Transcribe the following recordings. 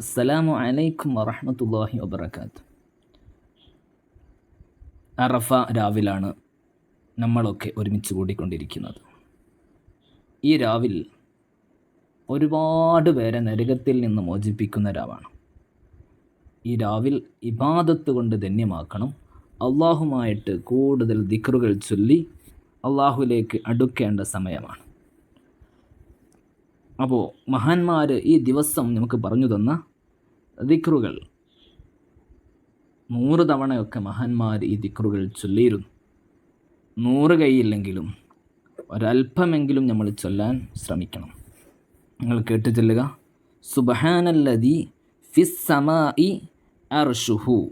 അസ്സലാമു അലൈക്കും വറഹമത്തല്ലാഹി വബർക്കാത്ത് അറഫ രാവിലാണ് നമ്മളൊക്കെ ഒരുമിച്ച് കൂടിക്കൊണ്ടിരിക്കുന്നത്. ഈ രാവിൽ ഒരുപാട് പേരെ നരകത്തിൽ നിന്ന് മോചിപ്പിക്കുന്ന രാവാണ്. ഈ രാവിൽ ഇബാദത്ത് കൊണ്ട് ധന്യമാക്കണം. അള്ളാഹുമായിട്ട് കൂടുതൽ ദിക്റുകൾ ചൊല്ലി അള്ളാഹുലേക്ക് അടുക്കേണ്ട സമയമാണ്. അപ്പോൾ മഹാന്മാർ ഈ ദിവസം നമുക്ക് പറഞ്ഞു തന്ന ദിക്റുകൾ. നൂറ് തവണയൊക്കെ മഹാന്മാർ ഈ ദിക്റുകൾ ചൊല്ലിയിരുന്നു. നൂറ് കൈയില്ലെങ്കിലും ഒരല്പമെങ്കിലും നമ്മൾ ചൊല്ലാൻ ശ്രമിക്കണം. നിങ്ങൾ കേട്ട് ചൊല്ലുക. സുബഹാനല്ലതി ഫിസ്സമായി അർഷുഹു.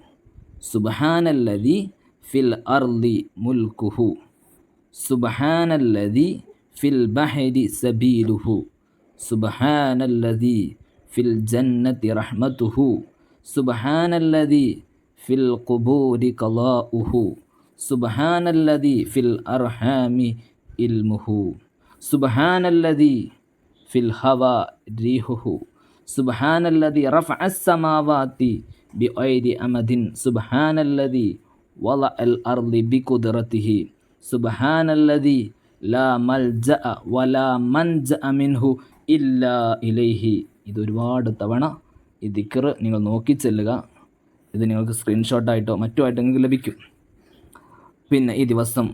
സുബഹാനല്ലതി ഫിൽ അർലി മുൽക്കുഹു സുബഹാനല്ലതി ഫിൽ ബഹരി സബീലുഹു. സുബഹാനല്ലതി ഫിൽ ജന്നത്തി റഹ്മതുഹു സുബഹാനല്ലതി ഫിൽ കുബൂരി കലാഉഹു. സുബഹാനല്ലതി ഫിൽ അർഹാമി ഇൽമുഹു. സുബഹാനല്ലതി ഫിൽ ഹവ റീഹുഹു സുബഹാനല്ലതി റഫ അസ്സമാവാത്തി ബി ഐരി അമദിൻ. സുബഹാനല്ലതി വല അൽ അർലി ബി കുദറത്തിഹി. സുബഹാനല്ലതി ലാ മൽജ വലാ മൻജ മിൻഹു ഇല്ലാ ഇലൈഹി. ഇത് ഒരുപാട് തവണ ഈ ദിക്കർ നിങ്ങൾ നോക്കി ചെല്ലുക. ഇത് നിങ്ങൾക്ക് സ്ക്രീൻഷോട്ടായിട്ടോ മറ്റോ ആയിട്ടോ നിങ്ങൾക്ക് ലഭിക്കും. പിന്നെ ഈ ദിവസം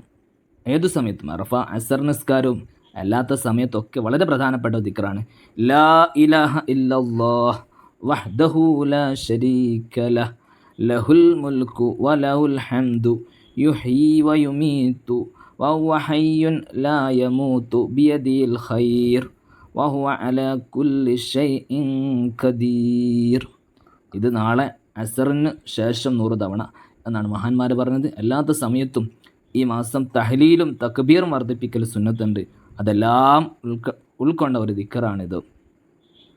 ഏതു സമയത്തും അറഫ അസർ നിസ്കാരവും അല്ലാത്ത സമയത്തൊക്കെ വളരെ പ്രധാനപ്പെട്ട ദിക്കറാണ്. ലാ ഇലാഹ ഇല്ലല്ലാഹ് വഹ്ദഹു ലാ ലഹുൽ വലഹുൽ ഹംദു യുഹീ ലാ യമൂതു ഖൈർ. വഹുവ അല കുല്ലി ഖദീർ. ഇത് നാളെ അസറിന് ശേഷം നൂറ് തവണ എന്നാണ് മഹാന്മാർ പറഞ്ഞത്. അല്ലാത്ത സമയത്തും ഈ മാസം തഹലീലും തക്ബീറും വർദ്ധിപ്പിക്കൽ സുന്നത്തുണ്ട്. അതെല്ലാം ഉൾക്ക ഉൾക്കൊണ്ട ഒരു ദിക്കറാണിത്.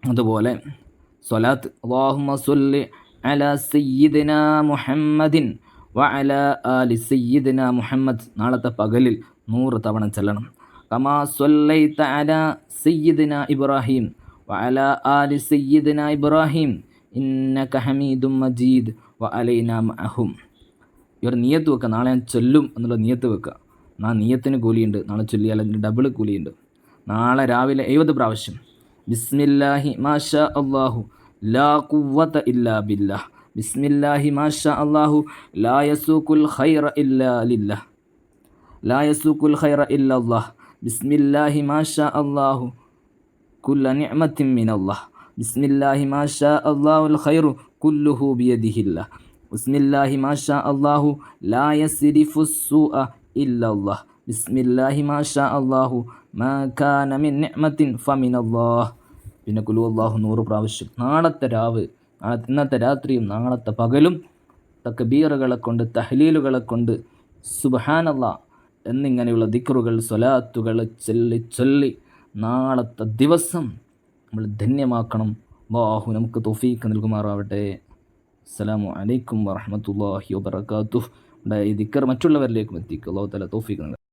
അതുപോലെ സ്വലാത്ത് അള്ളാഹുമ അല സയ്യിദിന മുഹമ്മദിൻ വ അല അലി സയ്യിദിന മുഹമ്മദ്. നാളത്തെ പകലിൽ നൂറ് തവണ ചെല്ലണം. കമാ സൊല്ലൈത്ത അല സയ്യിദിന ഇബ്രാഹിം വ അല ആലി സയ്യിദിന ഇബ്രാഹിം ഇന്നക ഹമീദും മജീദ് വ അലൈന നിയത്ത് വെക്കുക. നാളെ ഞാൻ ചൊല്ലും എന്നുള്ള നിയത്ത് വെക്കുക. നാ നിയത്തിന് കൂലിയുണ്ട്. നാളെ ചൊല്ലിയാൽ അതിന്റെ ഡബിൾ കൂലിയുണ്ട്. നാളെ രാവിലെ എഴുപത് പ്രാവശ്യം. ബിസ്മില്ലാഹി മാഷാ അള്ളാഹു ലാ കുവത്ത ഇല്ലാ ബില്ലാ ബിസ്മില്ലാഹി മാഷാ അള്ളാഹു ലാ യസൂക്കുൽ ഖൈറ ഇല്ലാ ലില്ലാ ലാ യസൂക്കുൽ ഖൈറ ഇല്ലാ അല്ലാഹ്. ബിസ്മില്ലാഹി മാഷാ അള്ളാഹു കുല്ല നിഅമത്തിൻ മിനല്ലാഹ്. ബിസ്മില്ലാഹി മാഷാ അള്ളാഹുൽ ഖൈറു കുല്ലുഹു ബിയദിഹില്ല. ബിസ്മില്ലാഹി മാഷാ അള്ളാഹു ലാ യസ്രിഫു സൂഅ ഇല്ലല്ലാഹ്. ബിസ്മില്ലാഹി മാഷാ അള്ളാഹു മാ കാന മിൻ നിഅമത്തിൻ ഫമിനല്ലാഹ് പിന്നെ കുലു അള്ളാഹു നൂറ് പ്രാവശ്യം. നാളത്തെ രാവ് ഇന്നത്തെ രാത്രിയും നാളത്തെ പകലും തക്ബീറുകളെ കൊണ്ട് തഹ്ലീലുകളെ കൊണ്ട് സുബഹാനല്ലാ എന്നിങ്ങനെയുള്ള ദിക്റുകൾ സ്വലാത്തുകൾ ചൊല്ലി ചൊല്ലി നാളത്തെ ദിവസം നമ്മൾ ധന്യമാക്കണം. ബാഹു നമുക്ക് തൊഫീക്ക് നൽകുമാറാവട്ടെ. അസ്സലാമു അലൈക്കും വറഹമത്തല്ലാഹി വബർക്കാത്തു ഈ ദിക്കർ മറ്റുള്ളവരിലേക്കും എത്തിക്കുക അള്ളാഹു തല തോഫീക്ക്